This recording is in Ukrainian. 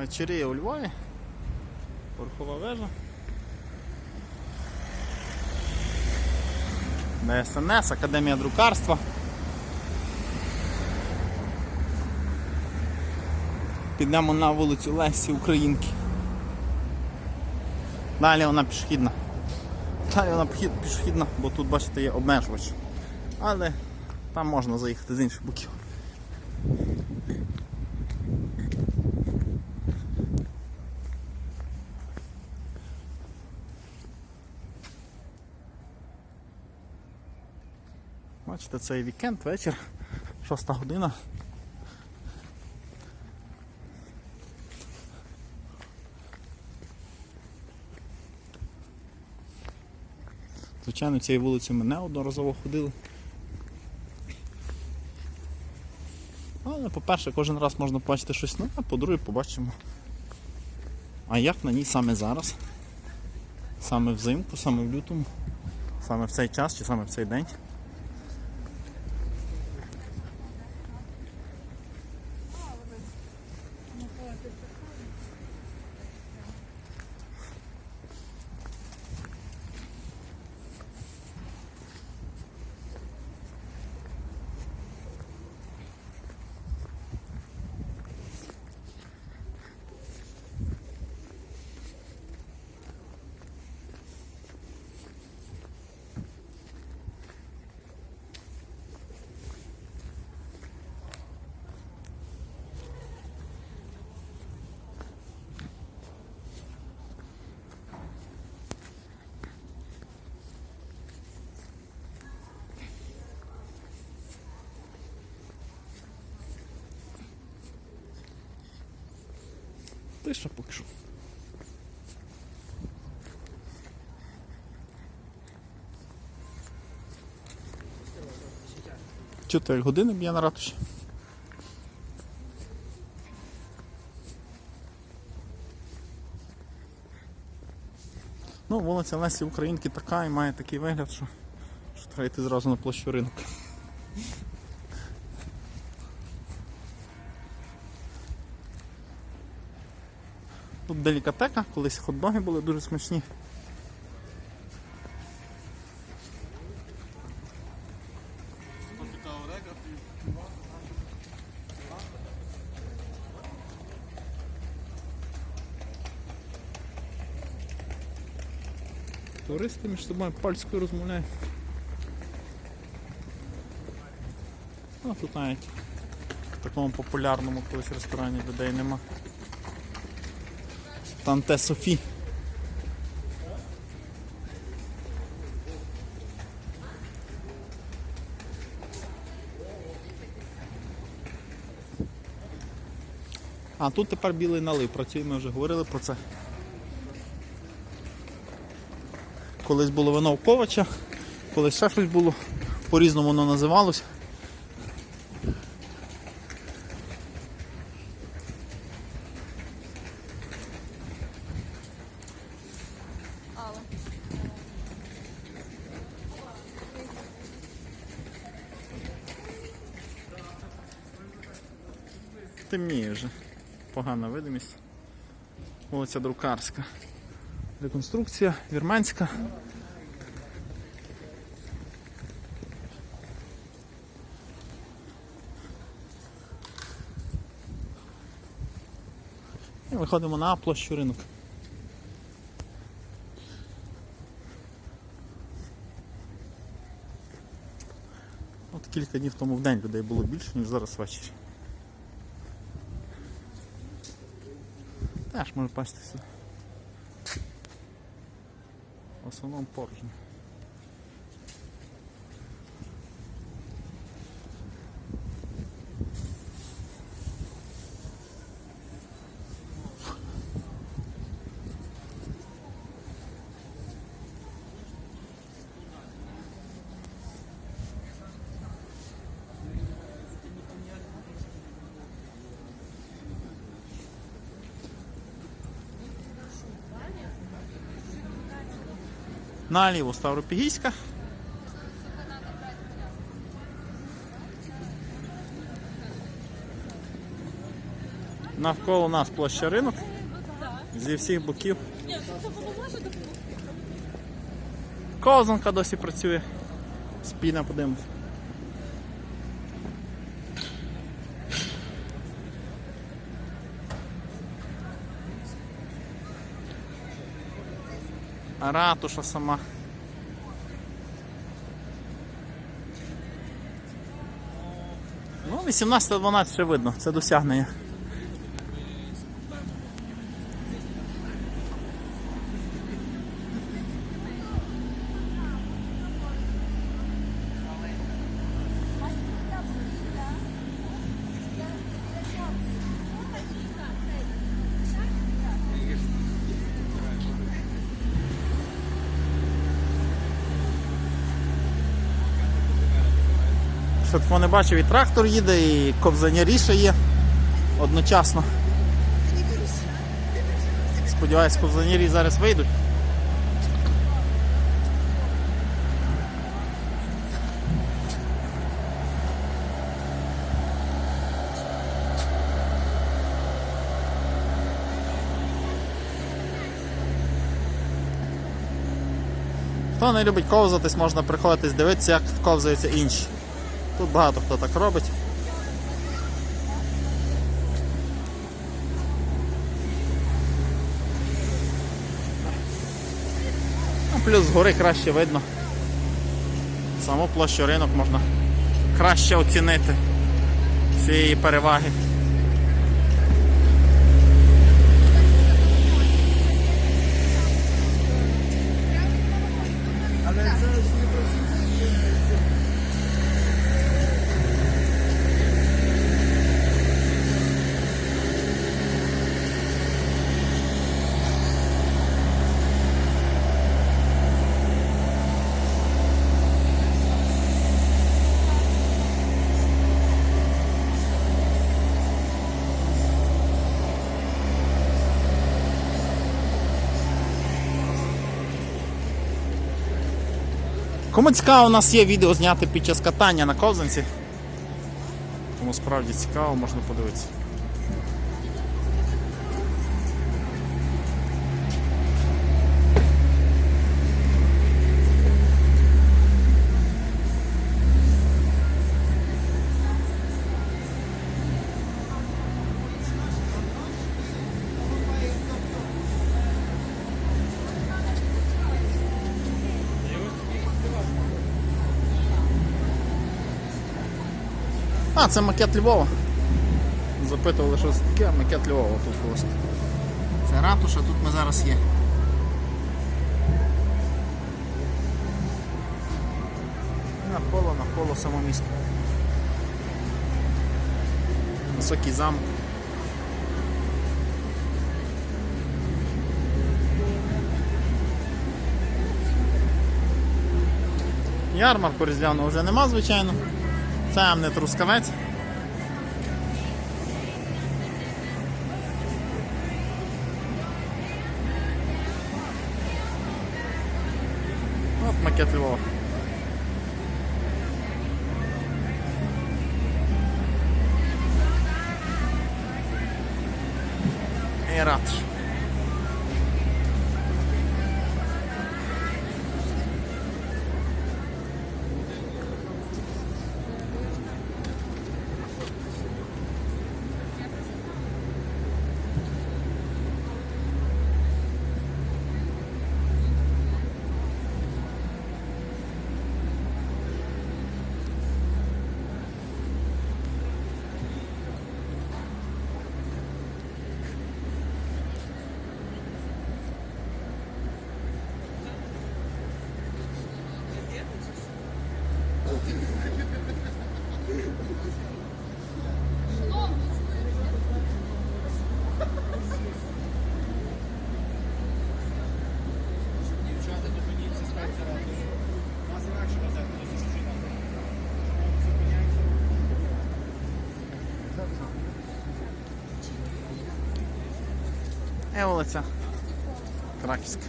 Вечеріє у Львові. Порохова вежа. ДСНС, Академія друкарства. Підемо на вулицю Лесі Українки. Далі вона пішохідна. Далі вона пішохідна, бо тут, бачите, є обмежувач. Але там можна заїхати з інших боків. Бачите, цей вікенд, вечір, 6 година. Звичайно, цією вулицею ми неодноразово ходили. Але, по-перше, кожен раз можна побачити щось нове, по-друге, побачимо. А як на ній саме зараз? Саме взимку, саме в лютому, саме в цей час чи саме в цей день. Тиша поки що. Чотири години б'є на ратуші. Ну, вулиця Лесі Українки така і має такий вигляд, що, що треба йти зразу на площу ринок. Тут делікатека, колись хот-доги були дуже смачні. Туристи між собою польською розмовляють. Ну, тут навіть в такому популярному колись ресторані людей нема. Танте Софі. А тут тепер білий налив працює, ми вже говорили про це. Колись було вино в Ковача, колись ще щось було, по-різному воно називалось. Темніє вже. Погана видимість. Вулиця Друкарська. Реконструкція, вірменська. І виходимо на площу ринок. От кілька днів тому в день людей було більше, ніж зараз ввечері. Aż isso, paść tu. Osobną porcję. Наліво Ставропігійська. Навколо нас площа ринок. Зі всіх боків. Козанка досі працює. Спіна подивимось. Ратуша сама. Ну, 18-12 ще видно, це досягнення. Щоб хто не бачив, і трактор їде, і ковзанярі ще є одночасно. Сподіваюсь, ковзанярі зараз вийдуть. Хто не любить ковзатись, можна приходити дивитися, як ковзаються інші. Тут багато хто так робить. Ну, плюс згори краще видно. Саму площу ринок можна краще оцінити цієї переваги. Кому цікаво, у нас є відео зняти під час катання на ковзанці. Тому справді цікаво, можна подивитися. А, це макет Львова. Запитували, що це таке, макет Львова тут просто. Це ратуша, тут ми зараз є. І Навколо, навколо само місто. Високий замок. Ярмарку різдвяного вже нема, звичайно. Це не трускавець. Е, вулиця. Краківська.